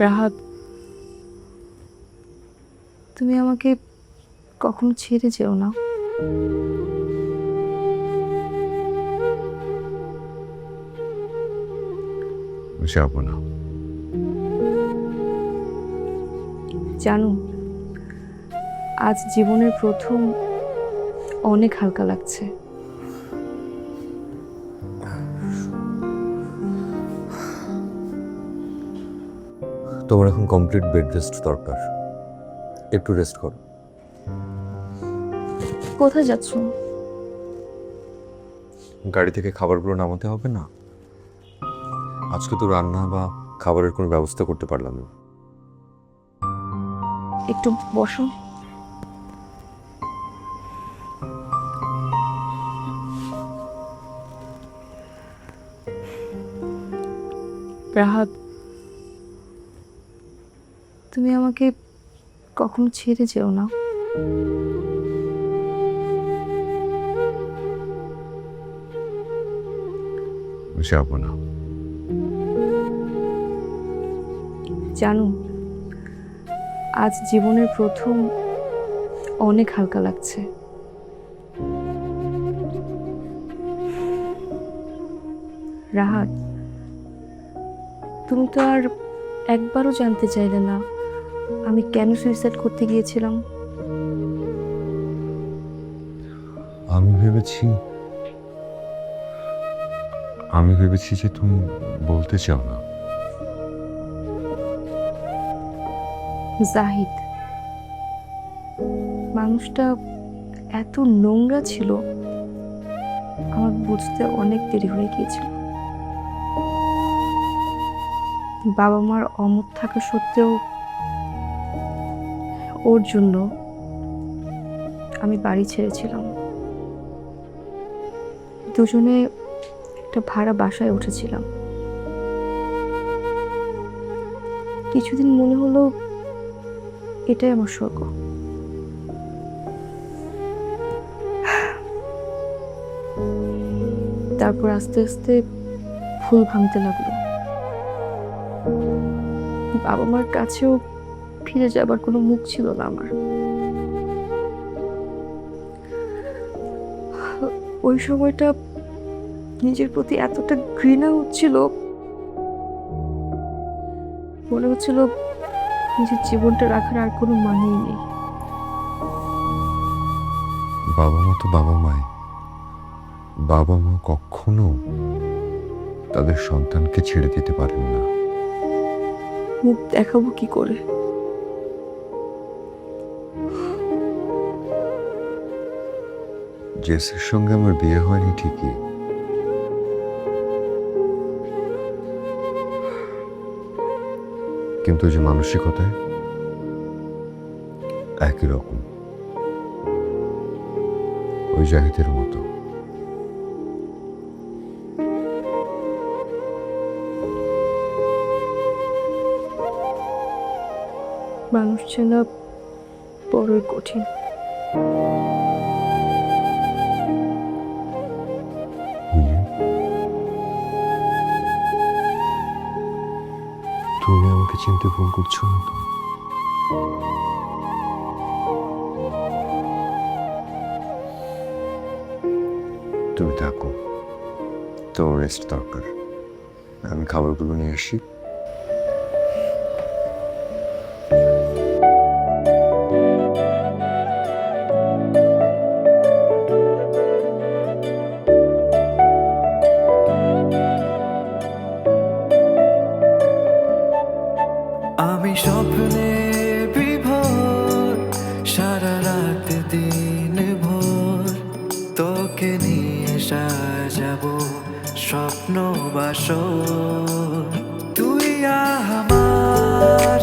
রাহাত তুমি আমাকে কখনো ছেড়ে যেও না। যাব না। জানো আজ জীবনের প্রথম অনেক হালকা লাগছে। তোমার এখন কমপ্লিট বেড রেস্ট দরকার। একটু রেস্ট করো। কোথায় যাচ্ছ? গাড়ি থেকে খাবারগুলো নামাতে হবে না? আজকে তো রান্না বা খাবারের কোনো ব্যবস্থা করতে পারলাম না। একটু বসো। রাহাত তুমি আমাকে কখনো ছেড়ে যেও না। যাব না। জানো আজ জীবনের প্রথম অনেক হালকা লাগছে। রাহাত তুমি তো আর একবারও জানতে চাইলে না। আমি কেন সুইসাইড করতে গিয়েছিলাম? আমি ভেবেছি আমি ভেবেছি যে তুমি বলতে চাও না। জাহিদ মানুষটা এত নোংরা ছিল আমার বুঝতে অনেক দেরি হয়ে গিয়েছিল। বাবা মার অমত থাকা সত্ত্বেও ওর জন্য আমি বাড়ি ছেড়েছিলাম। দুজনে একটা ভাড়া বাসায় উঠেছিলাম। কিছুদিন মনে হলো এটাই আমার স্বর্গ। তারপর আস্তে আস্তে ফুল ভাঙতে লাগল। বাবা মার কাছেও ফিরে যাবার কোনো মুখ ছিল না আমার। ওই সময়টা নিজের প্রতি এতটা ঘৃণা হচ্ছিল মনে হচ্ছিল নিজের জীবনটা রাখার আর কোনো মানেই নেই। বাবা মা তো বাবা মাই বাবা মা কখনো তাদের সন্তানকে ছেড়ে দিতে পারেন না। মুখ দেখাবো কি করে? জেসের সঙ্গে আমার বিয়ে হয়নি ঠিকই। কিন্তু যে মানসিকতায় একই রকম। ওই জাহিদের মতো। মানুষ চেনা বড়ই কঠিন। চিনতে ভুল করছ না তো? তুমি থাকো। তো রেস্ট দরকার। আমি খাবারগুলো নিয়ে আসি। বাসর তুই আমার